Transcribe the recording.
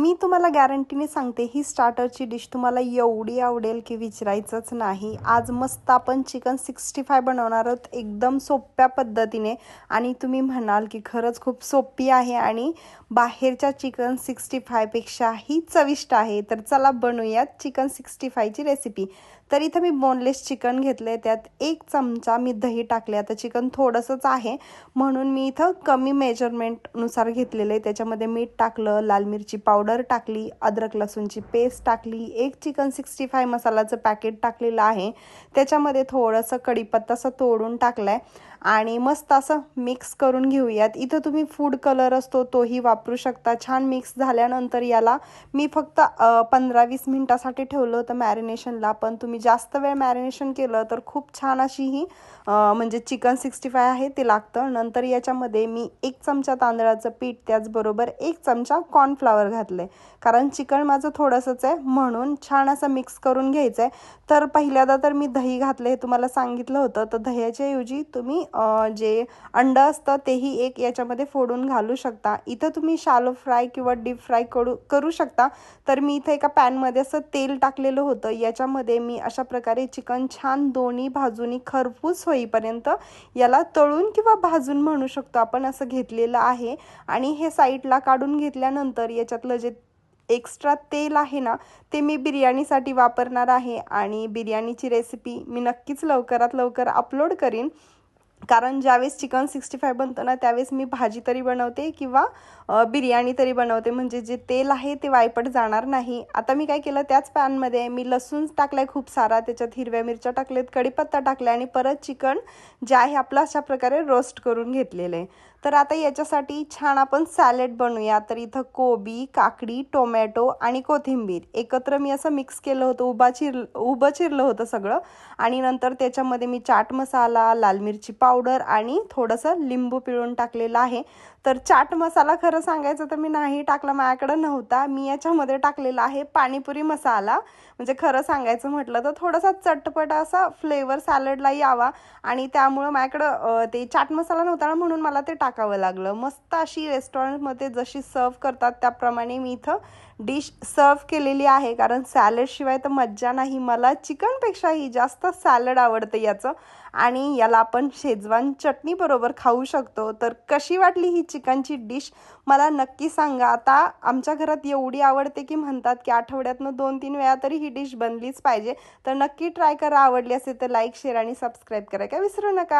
मी तुम्हाला गॅरंटीने सांगते ही स्टार्टरची डिश तुम्हाला एवढी आवडेल की विचारायचंच नाही. आज मस्त आपण चिकन सिक्स्टी फाय बनवणार आहोत एकदम सोप्या पद्धतीने. आणि तुम्ही म्हणाल की खरंच खूप सोपी आहे आणि बाहेरच्या चिकन सिक्स्टी फायपेक्षाही चविष्ट आहे. तर चला बनवूयात चिकन सिक्स्टी फायची रेसिपी तर इथं मी बोनलेस चिकन घेतलं आहे त्यात एक चमचा मी दही टाकले आता चिकन थोडंसंच आहे. म्हणून मी इथं कमी मेजरमेंटनुसार घेतलेलं आहे. त्याच्यामध्ये मीठ टाकलं लाल मिरची पावडर टाकली अद्रक लसूणची पेस्ट टाकली एक चिकन सिक्स्टी फाय मसालाचं पॅकेट टाकलेलं आहे. त्याच्यामध्ये थोडंसं कढीपत्ताचं तोडून टाकलं आहे आणि मस्त असं मिक्स करून घेऊयात. इथं तुम्ही फूड कलर असतो तोही वापरू शकता. छान मिक्स झाल्यानंतर याला मी फक्त पंधरा वीस मिनटासाठी ठेवलं होतं मॅरिनेशनला पण तुम्ही जास्त वेळ मॅरिनेशन केलं तर खूप छान अशी ही म्हणजे चिकन सिक्स्टी फाय आहे ते लागतं. नंतर याच्यामध्ये मी एक चमचा तांदळाचं पीठ त्याचबरोबर एक चमचा कॉर्नफ्लावर घातलं आहे कारण चिकन माझं थोडंसंच आहे म्हणून छान असं मिक्स करून घ्यायचं आहे तर पहिल्यांदा तर मी दही घातलं हे तुम्हाला सांगितलं होतं. तर दह्याच्या ऐवजी तुम्ही जे अंडं असतं तेही एक याच्यामध्ये फोडून घालू शकता. इथं तुम्ही शालो फ्राय किंवा डीप फ्राय करू करू शकता. तर मी इथं एका पॅनमध्ये असं तेल टाकलेलं होतं. याच्यामध्ये मी अशा प्रकारे चिकन छान दोन्ही भाजूनी खरपूस होईपर्यंत याला तळून किंवा भाजून म्हणू शकतो आपण असं घेतलेलं आहे. आणि हे साईडला काढून घेतल्यानंतर याच्यातलं जे एक्स्ट्रा तेल आहे ना ते मी बिर्याणीसाठी वापरणार आहे. आणि बिर्याणीची रेसिपी मी नक्कीच लवकरात लवकर अपलोड करीन. कारण ज्यावेळेस चिकन सिक्स्टी फाय बनतं ना त्यावेळेस मी भाजी तरी बनवते किंवा बिर्याणी तरी बनवते. म्हणजे जे तेल आहे ते वायपट जाणार नाही. आता मी काय केलं त्याच पॅनमध्ये मी लसूण टाकलाय खूप सारा त्याच्यात हिरव्या मिरच्या टाकल्यात कढीपत्ता टाकला आणि परत चिकन जे आहे आपलं अशा प्रकारे रोस्ट करून घेतलेलं आहे. तर आता याच्यासाठी छान आपण सॅलेड बनवूया. तर इथं कोबी काकडी टोमॅटो आणि कोथिंबीर एकत्र मी असं मिक्स केलं होतं. उभा चिर उभं चिरलं होतं सगळं. आणि नंतर त्याच्यामध्ये मी चाट मसाला लाल मिरची पावडर आणि थोडंसं लिंबू पिळून टाकलेलं आहे. तर चाट मसाला खरं सांगायचं तर मी नाही टाकला माझ्याकडं नव्हता. मी याच्यामध्ये टाकलेला आहे पाणीपुरी मसाला. म्हणजे खरं सांगायचं म्हटलं तर थोडासा चटपट असा फ्लेवर सॅलडला यावा. आणि त्यामुळं माझ्याकडं ते चाट मसाला नव्हता म्हणून मला ते टाकावं लागलं. मस्त अशी रेस्टॉरंटमध्ये जशी सर्व करतात त्याप्रमाणे मी इथं डिश सर्व केलेली आहे. कारण सॅलडशिवाय तर मज्जा नाही. मला चिकनपेक्षाही जास्त सॅलड आवडतं याचं. आणि याला आपण शेजवान चटणी बरोबर खाऊ शकतो. तर कशी वाटली ही चिकनची डिश मला नक्की सांगा. आता आमच्या घरात एवढी आवडते की म्हणतात की आठवड्यातनं दोन तीन वेळा तरी ही डिश बनलीच पाहिजे. तर नक्की ट्राय करा. आवडली असेल तर लाईक शेअर आणि सबस्क्राईब करा. काय विसरू नका.